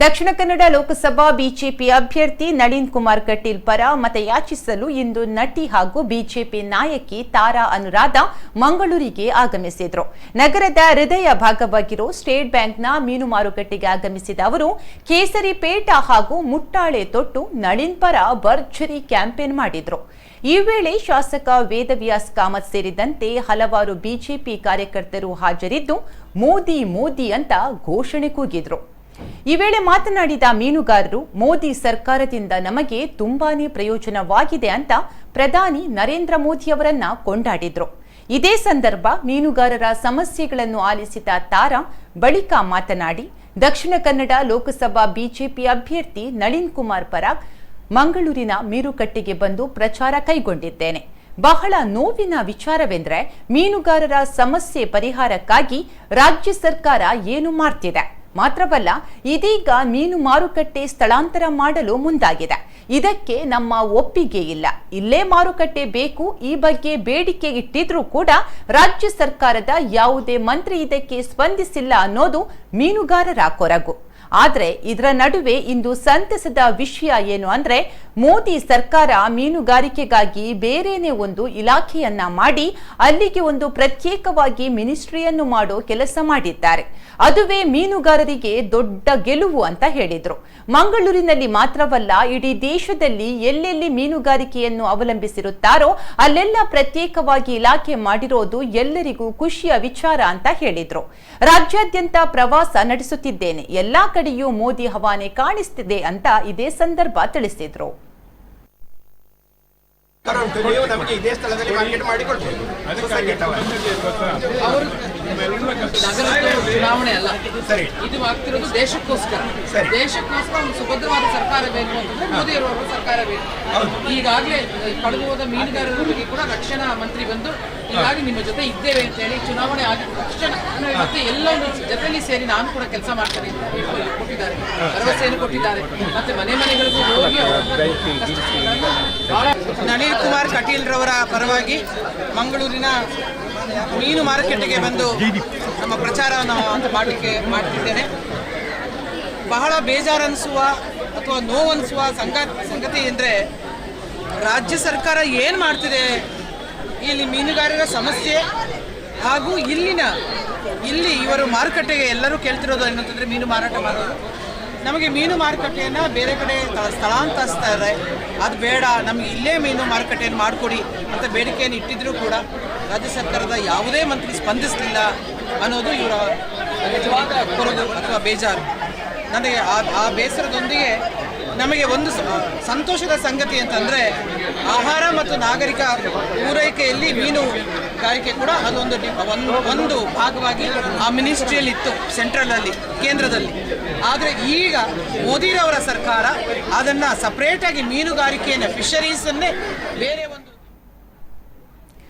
Dakshina Kannada Lok Sabha BJP ಅಭ್ಯರ್ಥಿ ನಳಿನ್ ಕುಮಾರ್ ಕಟೀಲ್ ಪರ ಮತಯಾಚಿಸಲು ಇಂದು ನಟಿ ಹಾಗೂ ಬಿಜೆಪಿ ನಾಯಕಿ ತಾರಾ ಅನುರಾಧ ಮಂಗಳೂರಿಗೆ ಆಗಮಿಸಿದರು. ನಗರದ ಹೃದಯ ಭಾಗವಾಗಿರೋ ಸ್ಟೇಟ್ ಬ್ಯಾಂಕ್ನ ಮೀನು ಮಾರುಕಟ್ಟೆಗೆ ಆಗಮಿಸಿದ ಅವರು ಕೇಸರಿ ಪೇಟ ಹಾಗೂ ಮುಟ್ಟಾಳೆ ತೊಟ್ಟು ನಳಿನ್ ಪರ ಭರ್ಜರಿ ಕ್ಯಾಂಪೇನ್ ಮಾಡಿದ್ರು. ಈ ವೇಳೆ ಶಾಸಕ ವೇದವ್ಯಾಸ್ ಕಾಮತ್ ಸೇರಿದಂತೆ ಹಲವಾರು ಬಿಜೆಪಿ ಕಾರ್ಯಕರ್ತರು ಹಾಜರಿದ್ದು, ಮೋದಿ ಮೋದಿ ಅಂತ ಘೋಷಣೆ ಕೂಗಿದ್ರು. ಈ ವೇಳೆ ಮಾತನಾಡಿದ ಮೀನುಗಾರರು, ಮೋದಿ ಸರ್ಕಾರದಿಂದ ನಮಗೆ ತುಂಬಾನೇ ಪ್ರಯೋಜನವಾಗಿದೆ ಅಂತ ಪ್ರಧಾನಿ ನರೇಂದ್ರ ಮೋದಿ ಅವರನ್ನ ಕೊಂಡಾಡಿದ್ರು. ಇದೇ ಸಂದರ್ಭ ಮೀನುಗಾರರ ಸಮಸ್ಯೆಗಳನ್ನು ಆಲಿಸಿದ ತಾರಾ ಬಳಿಕ ಮಾತನಾಡಿ, ದಕ್ಷಿಣ ಕನ್ನಡ ಲೋಕಸಭಾ ಬಿಜೆಪಿ ಅಭ್ಯರ್ಥಿ ನಳಿನ್ ಕುಮಾರ್ ಪರ ಮಂಗಳೂರಿನ ಮೀರುಕಟ್ಟೆಗೆ ಬಂದು ಪ್ರಚಾರ ಕೈಗೊಂಡಿದ್ದೇನೆ. ಬಹಳ ನೋವಿನ ವಿಚಾರವೆಂದ್ರೆ ಮೀನುಗಾರರ ಸಮಸ್ಯೆ ಪರಿಹಾರಕ್ಕಾಗಿ ರಾಜ್ಯ ಸರ್ಕಾರ ಏನು ಮಾಡ್ತಿದೆ? ಮಾತ್ರವಲ್ಲ, ಇದೀಗ ಮೀನು ಮಾರುಕಟ್ಟೆ ಸ್ಥಳಾಂತರ ಮಾಡಲು ಮುಂದಾಗಿದೆ. ಇದಕ್ಕೆ ನಮ್ಮ ಒಪ್ಪಿಗೆ ಇಲ್ಲ. ಇಲ್ಲೇ ಮಾರುಕಟ್ಟೆ ಬೇಕು, ಈ ಬಗ್ಗೆ ಬೇಡಿಕೆ ಇಟ್ಟಿದ್ರೂ ಕೂಡ ರಾಜ್ಯ ಸರ್ಕಾರದ ಯಾವುದೇ ಮಂತ್ರಿ ಇದಕ್ಕೆ ಸ್ಪಂದಿಸಿಲ್ಲ ಅನ್ನೋದು ಮೀನುಗಾರರ ಕೊರಗು. ಆದ್ರೆ ಇದರ ನಡುವೆ ಇಂದು ಸಂತಸದ ವಿಷಯ ಏನು ಅಂದ್ರೆ ಮೋದಿ ಸರ್ಕಾರ ಮೀನುಗಾರಿಕೆಗಾಗಿ ಬೇರೇನೆ ಒಂದು ಇಲಾಖೆಯನ್ನ ಮಾಡಿ ಅಲ್ಲಿಗೆ ಒಂದು ಪ್ರತ್ಯೇಕವಾಗಿ ಮಿನಿಸ್ಟ್ರಿಯನ್ನು ಮಾಡೋ ಕೆಲಸ ಮಾಡಿದ್ದಾರೆ. ಅದುವೇ ಮೀನುಗಾರರಿಗೆ ದೊಡ್ಡ ಗೆಲುವು ಅಂತ ಹೇಳಿದ್ರು. ಮಂಗಳೂರಿನಲ್ಲಿ ಮಾತ್ರವಲ್ಲ, ಇಡೀ ದೇಶದಲ್ಲಿ ಎಲ್ಲೆಲ್ಲಿ ಮೀನುಗಾರಿಕೆಯನ್ನು ಅವಲಂಬಿಸಿರುತ್ತಾರೋ ಅಲ್ಲೆಲ್ಲ ಪ್ರತ್ಯೇಕವಾಗಿ ಇಲಾಖೆ ಮಾಡಿರೋದು ಎಲ್ಲರಿಗೂ ಖುಷಿಯ ವಿಚಾರ ಅಂತ ಹೇಳಿದ್ರು. ರಾಜ್ಯಾದ್ಯಂತ ಪ್ರವಾಸ ನಡೆಸುತ್ತಿದ್ದೇನೆ. ಎಲ್ಲಾ ಕಡೆಯೂ ಮೋದಿ ಹವಾನೆ ಕಾಣಿಸ್ತಿದೆ ಅಂತ ಇದೇ ಸಂದರ್ಭ ತಿಳಿಸಿದ್ರು. ಉಂಟು. ನೀವು ನಮಗೆ ಇದೇ ಸ್ಥಳದಲ್ಲಿ ಮಾರ್ಕೆಟ್ ಚುನಾವಣೆ ಅಲ್ಲ. ಸರಿ. ಇದು ಆಗ್ತಿರೋದು ದೇಶಕ್ಕೋಸ್ಕರ. ದೇಶಕ್ಕೋಸ್ಕರ ಒಂದು ಸುಭದ್ರವಾದ ಸರ್ಕಾರ ಬೇಕು ಅಂತಂದ್ರೆ ಮೋದಿ ಅವರವರ ಸರ್ಕಾರ ಬೇಕು. ಈಗಾಗಲೇ ಕಳೆದು ಹೋದ ಮೀನುಗಾರರೊಂದಿಗೆ ಕೂಡ ರಕ್ಷಣಾ ಮಂತ್ರಿ ಬಂದು ಹೀಗಾಗಿ ನಿಮ್ಮ ಜೊತೆ ಇದ್ದೇವೆ ಅಂತ ಹೇಳಿ ಚುನಾವಣೆ ಆಗಿ ತಕ್ಷಣ ಮತ್ತೆ ಎಲ್ಲರೂ ಜೊತೆಲಿ ಸೇರಿ ನಾನು ಕೂಡ ಕೆಲಸ ಮಾಡ್ತೇನೆ ಅಂತ ಹೇಳಿ ಕೊಟ್ಟಿದ್ದಾರೆ. ಭರವಸೆಯನ್ನು ಕೊಟ್ಟಿದ್ದಾರೆ. ಮತ್ತೆ ಮನೆ ಮನೆಗಳಿಗೂ ಹೋಗಿ ನಳಿನ್ ಕುಮಾರ್ ಕಟೀಲ್ ರವರ ಪರವಾಗಿ ಮಂಗಳೂರಿನ ಮೀನು ಮಾರುಕಟ್ಟೆಗೆ ಬಂದು ನಮ್ಮ ಪ್ರಚಾರವನ್ನು ಮಾಡಲಿಕ್ಕೆ ಮಾಡ್ತಿದ್ದೇನೆ. ಬಹಳ ಬೇಜಾರನ್ನಿಸುವ ಅಥವಾ ನೋವನ್ನಿಸುವ ಸಂಗ ಸಂಗತಿ ಅಂದರೆ ರಾಜ್ಯ ಸರ್ಕಾರ ಏನು ಮಾಡ್ತಿದೆ? ಇಲ್ಲಿ ಮೀನುಗಾರರ ಸಮಸ್ಯೆ ಹಾಗೂ ಇಲ್ಲಿನ, ಇಲ್ಲಿ ಇವರು ಮಾರುಕಟ್ಟೆಗೆ ಎಲ್ಲರೂ ಕೇಳ್ತಿರೋದು ಏನಂತಂದರೆ ಮೀನು ಮಾರಾಟ ಮಾಡೋದು. ನಮಗೆ ಮೀನು ಮಾರುಕಟ್ಟೆಯನ್ನು ಬೇರೆ ಕಡೆ ಸ್ಥಳಾಂತರಿಸ್ತಾ ಸ್ಥಳಾಂತರಿಸ್ತಾರೆ. ಅದು ಬೇಡ, ನಮಗೆ ಇಲ್ಲೇ ಮೀನು ಮಾರುಕಟ್ಟೆಯನ್ನು ಮಾಡಿಕೊಡಿ ಅಂತ ಬೇಡಿಕೆಯನ್ನು ಇಟ್ಟಿದ್ರೂ ಕೂಡ ರಾಜ್ಯ ಸರ್ಕಾರದ ಯಾವುದೇ ಮಂತ್ರಿ ಸ್ಪಂದಿಸಲಿಲ್ಲ ಅನ್ನೋದು ಇವರ ನಿಜವಾದ ಕೊರಗು ಅಥವಾ ಬೇಜಾರು. ನನಗೆ ಆ ಆ ಬೇಸರದೊಂದಿಗೆ ನಮಗೆ ಒಂದು ಸಂತೋಷದ ಸಂಗತಿ ಅಂತಂದರೆ ಆಹಾರ ಮತ್ತು ನಾಗರಿಕ ಪೂರೈಕೆಯಲ್ಲಿ ಮೀನುಗಾರಿಕೆ ಕೂಡ ಅದೊಂದು ಒಂದು ಒಂದು ಭಾಗವಾಗಿ ಆ ಮಿನಿಸ್ಟ್ರಿಯಲ್ಲಿ ಇತ್ತು ಸೆಂಟ್ರಲಲ್ಲಿ, ಕೇಂದ್ರದಲ್ಲಿ. ಆದರೆ ಈಗ ಮೋದಿರವರ ಸರ್ಕಾರ ಅದನ್ನು ಸಪ್ರೇಟಾಗಿ ಮೀನುಗಾರಿಕೆಯನ್ನು ಫಿಶರೀಸನ್ನೇ ಬೇರೆ